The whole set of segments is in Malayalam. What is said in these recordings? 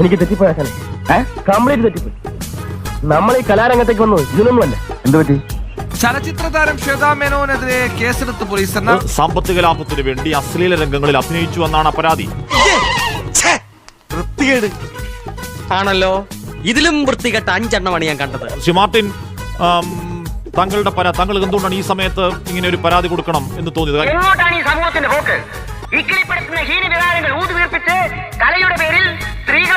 എനിക്ക് തെറ്റിപ്പോയാക്കാനെ കംപ്ലീറ്റ് തെറ്റിപ്പോയി. നമ്മൾ ഈ കലാരംഗത്തേക്ക് വന്നു. ഇതിനൊന്നുമല്ല എന്ത് പറ്റി? ചലച്ചിത്ര താരം ശ്വേതാ മേനോനെതിരെ കേസെടുത്ത് പോലീസ് എന്ന സാമ്പത്തിക ലാഭത്തിന് വേണ്ടി അശ്ലീല രംഗങ്ങളിൽ അഭിനയിച്ചു എന്നാണ് പരാതി ആണല്ലോ. ഇതിലും വൃത്തികെട്ട അഞ്ചെണ്ണമാണ് ഞാൻ കണ്ടത്. ശ്രീ മാർട്ടിൻ ആം, താങ്കളുടെ പരാ താങ്കൾ എന്തുകൊണ്ടാണ് ഈ സമയത്ത് ഇങ്ങനെ ഒരു പരാതി കൊടുക്കണം എന്ന് തോന്നിയത്? എങ്ങോട്ടാണ് ഈ സമൂഹത്തിന്റെ പോക്ക്? ഇക്കിളിപ്പെടുത്തുന്ന ഹീനവികാരങ്ങൾ ഊതുവീർപ്പിച്ച് കലയുടെ പേരിൽ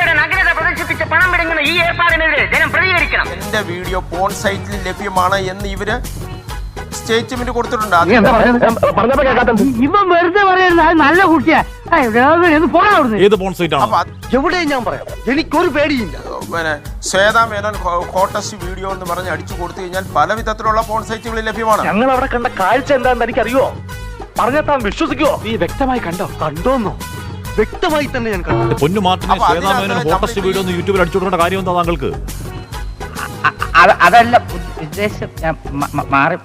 സ്ത്രീകളുടെ നഗ്നത പ്രദർശിപ്പിച്ച് പണം പിടുങ്ങുന്ന ഈ ഏർപ്പാടിനെതിരെ ജനം പ്രതികരിക്കണം. എന്റെ വീഡിയോ പോൺ സൈറ്റിൽ ലഭ്യമാണ് എന്ന് ഇവർ സ്റ്റേറ്റ്മെന്റ് കൊടുത്തിട്ടുണ്ട്. ഇവൻ വെറുതെ പറയുന്നത് നല്ല കുട്ടിയാ. ഏത് പോൺ സൈറ്റ് ആണ്? അത് എവിടെയും ഞാൻ പറയാം. എനിക്കൊരു പേടിയില്ല. പിന്നെ ശ്വേതാ മേനോൻ വീഡിയോ എന്ന് പറഞ്ഞ് അടിച്ചു കൊടുത്തു കഴിഞ്ഞാൽ പല വിധത്തിലുള്ള പോൺ സൈറ്റുകളിൽ ലഭ്യമാണ്. ഞങ്ങൾ അവിടെ കണ്ട കാഴ്ച എന്താണെന്ന് എനിക്കറിയോ? പറഞ്ഞാൽ വിശ്വസിക്കോ വിശ്വസിക്കുവോ? നീ വ്യക്തമായി കണ്ടോ? കണ്ടോന്നോ? വ്യക്തമായി തന്നെ ഞാൻ കണ്ടു പൊന്നു മാർട്ടിനെ അപ്പൊ ശ്വേതാ അതിനകത്ത് മേനോൻ ഹോട്ടസ്റ്റ് complete- വീഡിയോ ഒന്ന് യൂട്യൂബിൽ അടിച്ചു കൊടുക്കേണ്ട കാര്യം എന്താ താങ്കൾക്ക് അതല്ല ഉദ്ദേശം ഞാൻ മ- മ- മാറി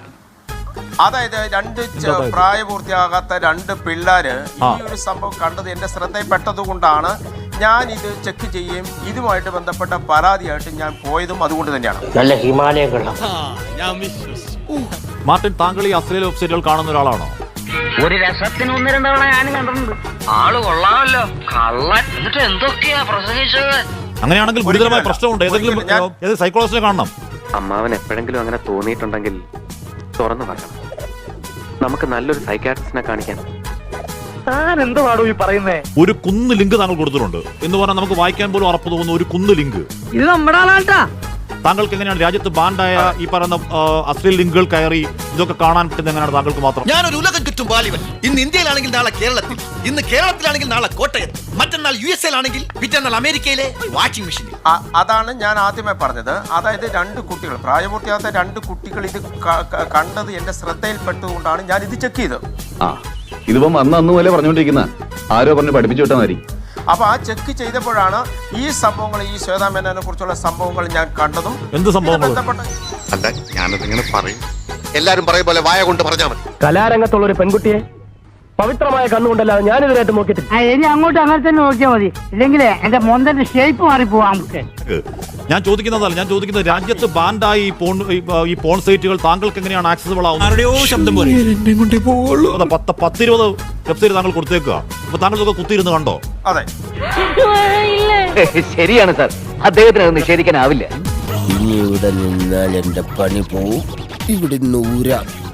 അതായത് രണ്ട് ച- എന്താ ഇത്? പ്രായപൂർത്തിയാകാത്ത രണ്ട് പിള്ളേര് ആ. ഈ ഒരു സംഭവം കണ്ടത് എന്റെ ശ്രദ്ധയിൽപ്പെട്ടത് കൊണ്ടാണ് ഞാൻ ഇത് ചെക്ക് ചെയ്യുകയും ഇതുമായിട്ട് ബന്ധപ്പെട്ട പരാതിയായിട്ട് ഞാൻ പോയതും അതുകൊണ്ട് തന്നെയാണ്. നല്ല ഹിമാലയങ്ങളാണ് മാർട്ടിൻ താങ്കൾ ഈ അശ്ലീല വെബ്സൈറ്റുകൾ കാണുന്ന ഒരാളാണോ? ഒരു രസത്തിന് ഒന്ന് രണ്ട് തവണ ഞാനും കണ്ടിട്ടുണ്ട്. ആൾ കൊള്ളാമല്ലോ. കള്ളൻ. എന്നിട്ട് എന്തൊക്കെയാ പ്രസംഗിച്ചത്? അങ്ങനെയാണെങ്കിൽ ഗുരുതരമായ പ്രശ്നമുണ്ട്. ഏതെങ്കിലും ഏത് സൈക്കോളജിസ്റ്റിനെ കാണണം? അമ്മാവൻ എപ്പോഴെങ്കിലും അങ്ങനെ തോന്നിയിട്ടുണ്ടെങ്കിൽ തുറന്നു പറയണം. നമുക്ക് നല്ലൊരു സൈക്കാട്രിസ്റ്റിനെ എന്തുവാടോ ഈ പറയുന്നേ? ഒരു കുന്ന് ലിങ്ക് താങ്കൾ കൊടുത്തിട്ടുണ്ട്. എന്ന് പറഞ്ഞാൽ നമുക്ക് വായിക്കാൻ പോലും ഉറപ്പ് തോന്നുന്ന ഒരു കുന്ന് ലിങ്ക്. ഇത് നമ്മുടെ ആളാട്ടാ. താങ്കൾക്ക് എങ്ങനെയാണ് രാജ്യത്ത് ബാൻഡായ ഈ പറയുന്ന അശ്ലീൽ ലിങ്കുകൾ കയറി ഇതൊക്കെ കാണാൻ പറ്റുന്ന എങ്ങനെയാണ് താങ്കൾക്ക് മാത്രം? ഒരു ഉലകം ചുറ്റും ബാലിവൻ. ഇന്ന് ഇന്ത്യയിലാണെങ്കിൽ നാളെ കേരളത്തിൽ ഇന്ന് കേരളത്തിലാണെങ്കിൽ നാളെ കോട്ടയത്ത് മറ്റന്നാൾ യു എസ് എയിലാണെങ്കിൽ പിറ്റന്നാൾ അമേരിക്കയിലെ വാഷിംഗ് മെഷീനിൽ. അ- അതാണ് ഞാൻ ആദ്യമേ പറഞ്ഞത്. അതായത് രണ്ട് കുട്ടികൾ പ്രായപൂർത്തിയാകാത്ത രണ്ട് കുട്ടികൾ ഇത് ക- ക- കണ്ടത് എന്റെ ശ്രദ്ധയിൽപ്പെട്ടതുകൊണ്ടാണ് ഞാൻ ഇത് ചെക്ക് ചെയ്തത്. ആ ഇതിപ്പം അന്ന് അന്ന് പോലെ പറഞ്ഞുകൊണ്ടിരിക്കുന്ന. ആരോ പറഞ്ഞ് പഠിപ്പിച്ചു വിട്ടാൽ മതി അപ്പൊ ആ ചെക്ക് ചെയ്തപ്പോഴാണ് ഈ സംഭവങ്ങൾ ഈ ശ്വേതാ മേനോനെ കുറിച്ചുള്ള സംഭവങ്ങൾ ഞാൻ കണ്ടതും. എന്ത് സംഭവങ്ങൾ? ഇത് ബന്ധപ്പെട്ട അല്ല ഞാനതിങ്ങനെ പറയും. എല്ലാരും പറയും പോലെ വായ കൊണ്ട് പറഞ്ഞാൽ മതി. കലാരംഗത്തുള്ള ഒരു പെൺകുട്ടിയെ പവിത്രമായ കണ്ണുകൊണ്ടല്ലാതെ ഞാൻ ഇതിനായിട്ട് നോക്കിയിട്ട് ഇനി അങ്ങോട്ട് അങ്ങനെ തന്നെ നോക്കിയാൽ മതി. ഇല്ലെങ്കിൽ എന്റെ മൊന്തന്റെ ഷേപ്പ് മാറിപ്പോവാ നമുക്ക്. ഞാൻ ചോദിക്കുന്നതല്ല ഞാൻ ചോദിക്കുന്നത് രാജ്യത്ത് ബാൻഡായി ഈ പോൺ ഈ, പോൺ സൈറ്റുകൾ താങ്കൾക്ക് എങ്ങനെയാണ് ആക്സസിബിൾ ആവുന്നത്? പത്ത് പത്തിരുപത് വെബ്സൈറ്റ് താങ്കൾ കൊടുത്തേക്കുക. അപ്പൊ താങ്കൾ ഇതൊക്കെ കുത്തിയിരുന്ന് കണ്ടോ? അതെ. ശരിയാണ് സാർ. അദ്ദേഹത്തിന് അത് നിഷേധിക്കാനാവില്ല. ഇനി ഇവിടെ നിന്നാൽ എന്റെ പണി പോവും. ഇവിടെ നൂരാം